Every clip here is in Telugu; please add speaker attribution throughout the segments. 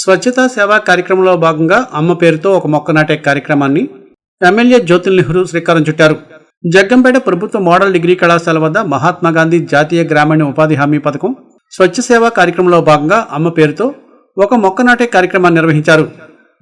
Speaker 1: స్వచ్ఛతా సేవా కార్యక్రమంలో భాగంగా అమ్మ పేరుతో ఒక మొక్క నాటే కార్యక్రమాన్ని ఎమ్మెల్యే జ్యోతుల్ నెహ్రూ శ్రీకారం చుట్టారు. జగ్గంపేట ప్రభుత్వ మోడల్ డిగ్రీ కళాశాల వద్ద మహాత్మా గాంధీ జాతీయ గ్రామీణ ఉపాధి హామీ పథకం స్వచ్ఛ సేవా కార్యక్రమంలో భాగంగా అమ్మ పేరుతో ఒక మొక్క నాటే కార్యక్రమాన్ని నిర్వహించారు.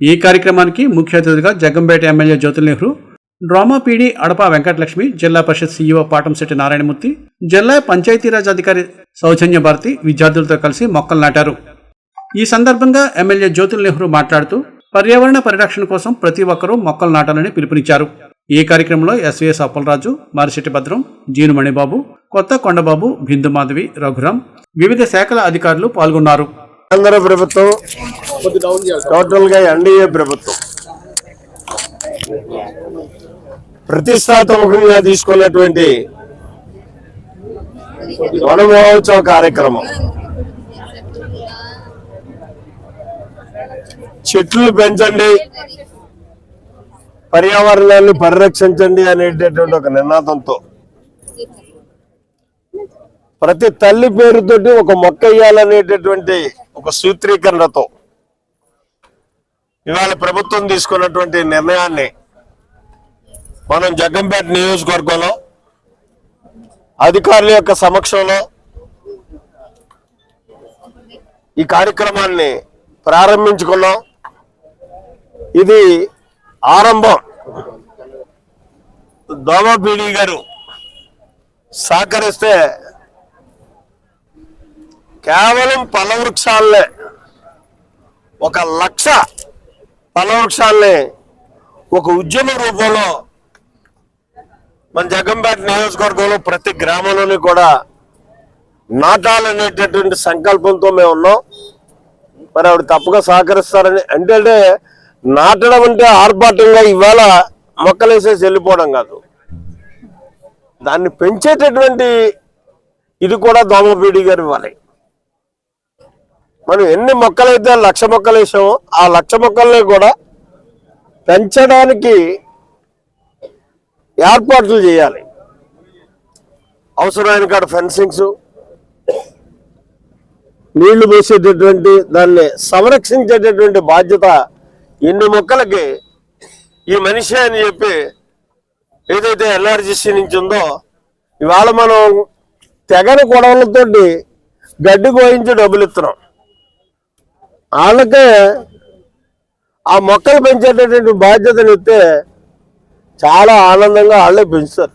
Speaker 1: ఈ కార్యక్రమానికి ముఖ్య అతిథిగా Jaggampeta MLA Jyothula Nehru DRDA PD Adapa Venkatalakshmi Zilla Parishad CEO Patamsetti Narayanamurthy జిల్లా పంచాయతీరాజ్ అధికారి సౌజన్య భారతి విద్యార్థులతో కలిసి మొక్కలు నాటారు. ఈ సందర్భంగా ఎమ్మెల్యే జ్యోతుల్ నెహ్రూ మాట్లాడుతూ పర్యావరణ పరిరక్షణ కోసం ప్రతి ఒక్కరూ మొక్కలు నాటాలని పిలుపునిచ్చారు. ఈ కార్యక్రమంలో ఎస్వీఎస్ అప్పలరాజు మారిశెట్టి భద్రం జీను మణిబాబు కొత్త కొండబాబు బిందు మాధవి రఘురాం వివిధ శాఖల అధికారులు పాల్గొన్నారు.
Speaker 2: ఆంధ్ర ప్రభుత్వం టోటల్ ఎన్డీఏ ప్రభుత్వం ప్రతిష్టాత్మకంగా తీసుకున్నటువంటి వన మహోత్సవ కార్యక్రమం. చెట్లు పెంచండి. పర్యావరణాన్ని పరిరక్షించండి అనేటటువంటి ఒక నినాదంతో. ప్రతి తల్లి పేరుతోటి ఒక మొక్క వేయాలనేటటువంటి ఒక సూత్రీకరణతో. ఇవాళ ప్రభుత్వం తీసుకున్నటువంటి నిర్ణయాన్ని మనం జగ్గంపేట నియోజకవర్గంలో అధికారుల యొక్క సమక్షంలో ఈ కార్యక్రమాన్ని ప్రారంభించుకున్నాం. ఇది ఆరంభం. దోమపీడి గారు సహకరిస్తే కేవలం పల వృక్షాలనే ఒక లక్ష పల వృక్షాలని ఒక ఉద్యమ రూపంలో మన జగంపేట నియోజకవర్గంలో ప్రతి గ్రామంలోని కూడా నాటాలనేటటువంటి సంకల్పంతో మేము ఉన్నాం మరి ఆవిడ తప్పగా సహకరిస్తారని అంటే అంటే నాటడం అంటే ఆర్భాటంగా ఇవాళ మొక్కలేసేసి వెళ్ళిపోవడం కాదు. దాన్ని పెంచేటటువంటి ఇది కూడా దోమపీడి గారు ఇవ్వాలి మనం ఎన్ని మొక్కలైతే లక్ష మొక్కలు వేసామో ఆ లక్ష మొక్కల్ని కూడా పెంచడానికి ఏర్పాట్లు చేయాలి. అవసరమైన కాడ ఫెన్సింగ్స్ నీళ్ళు పోసేటటువంటి దాన్ని సంరక్షించేటటువంటి బాధ్యత ఎన్ని మొక్కలకి ఈ మనిషి అని చెప్పి ఏదైతే ఎల్ఆర్జిసి నుంచి ఉందో ఇవాళ మనం తెగని కొడవలతోటి గడ్డి కోయించి డబ్బులు ఇస్తున్నాం. వాళ్ళకే ఆ మొక్కలు పెంచేటటువంటి బాధ్యతను ఇస్తే చాలా ఆనందంగా వాళ్ళే పెంచుతారు.